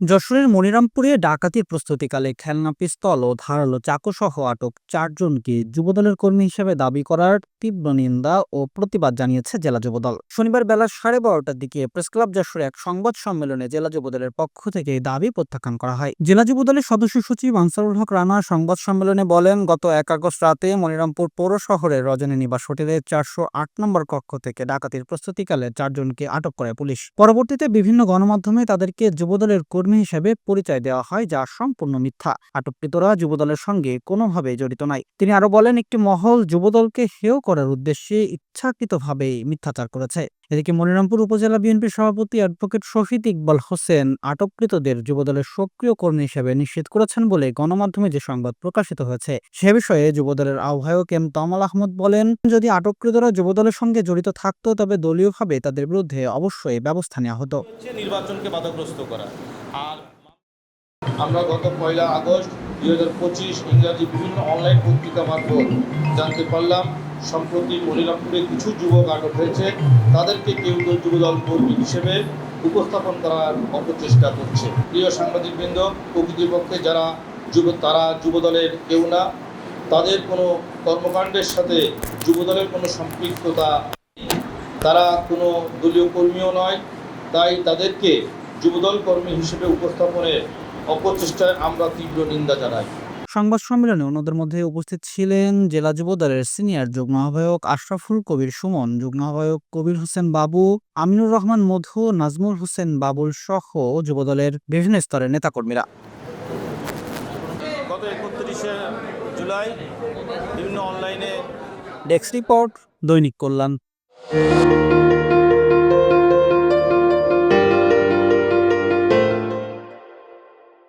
যশোরের মনিরামপুরে ডাকাতির প্রস্তুতিকালে খেলনা পিস্তল ও ধারালো চাকুসহ আটক চারজনকে যুবদলের কর্মী হিসেবে দাবি করার তীব্র নিন্দা ও প্রতিবাদ জানিয়েছে জেলা যুবদল। শনিবার বেলা সাড়ে বারোটার দিকে প্রেসক্লাব যশোরে এক সংবাদ সম্মেলনে জেলা যুবদলের পক্ষ থেকে দাবি প্রত্যাখ্যান করা হয়। জেলা যুবদলের সদস্য সচিব আনসারুল হক রানা সংবাদ সম্মেলনে বলেন, গত এক আগস্ট রাতে মনিরামপুর পৌর শহরের রজনী নিবাস হোটেলের চারশো আট নম্বর কক্ষ থেকে ডাকাতির প্রস্তুতিকালে চারজনকে আটক করে পুলিশ। পরবর্তীতে বিভিন্ন গণমাধ্যমে তাদেরকে যুবদলের কর্মী হিসেবে পরিচয় দেওয়া হয় যা সম্পূর্ণ মিথ্যা। আটককৃতরা যুবদলের সঙ্গে কোনোভাবে জড়িত নাই তিনি আরও বলেন, একটি মহল যুবদলকে হেয় করার উদ্দেশ্যে ইচ্ছাকৃতভাবে মিথ্যাচার করেছে। এদিকে মনিরামপুর উপজেলা বিএনপির সভাপতি অ্যাডভোকেট শফিক ইকবাল হোসেন আটককৃতদের যুবদলের সক্রিয় কর্মী হিসেবে নিশ্চিত করেছেন বলে গণমাধ্যমে যে সংবাদ প্রকাশিত হয়েছে, সে বিষয়ে যুবদলের আহ্বায়ক এম তমাল আহমদ বলেন, যদি আটককৃতরা যুবদলের সঙ্গে জড়িত থাকতো, তবে দলীয়ভাবে তাদের বিরুদ্ধে অবশ্যই ব্যবস্থা নেওয়া হতো। নির্বাচনকে বাধাগ্রস্ত করা। আর আমরা গত পয়লা আগস্ট দুই হাজার পঁচিশ ইংরাজি বিভিন্ন অনলাইন পত্রিকা মারফত জানতে পারলাম, সম্প্রতি মনিরামপুরে কিছু যুবক আটক হয়েছে। তাদেরকে কেউ কেউ যুবদল কর্মী হিসেবে উপস্থাপন করার অপচেষ্টা করছে। প্রিয় সাংবাদিকবৃন্দ, প্রকৃতপক্ষে যারা যুব, তারা যুবদলের কেউ না। তাদের কোনো কর্মকাণ্ডের সাথে যুবদলের কোনো সম্পৃক্ততা তারা কোনো দলীয় কর্মীও নয়। তাই তাদেরকে যুবদল কর্মী হিসেবে উপস্থাপনের অপচেষ্টায় আমরা তীব্র নিন্দা জানাই। সংবাদ সম্মেলনে অন্যদের মধ্যে উপস্থিত ছিলেন জেলা যুবদলের সিনিয়র যুগ্ম আহ্বায়ক আশরাফুল কবির সুমন যুগ্ম আহ্বায়ক কবির হোসেন বাবু আমিনুর রহমান মধু নাজমুল হোসেন বাবুল সহ যুবদলের বিভিন্ন স্তরের নেতাকর্মীরা। গত একত্রিশে জুলাই বিভিন্ন অনলাইনে ডেস্ক রিপোর্ট দৈনিক কল্যাণ।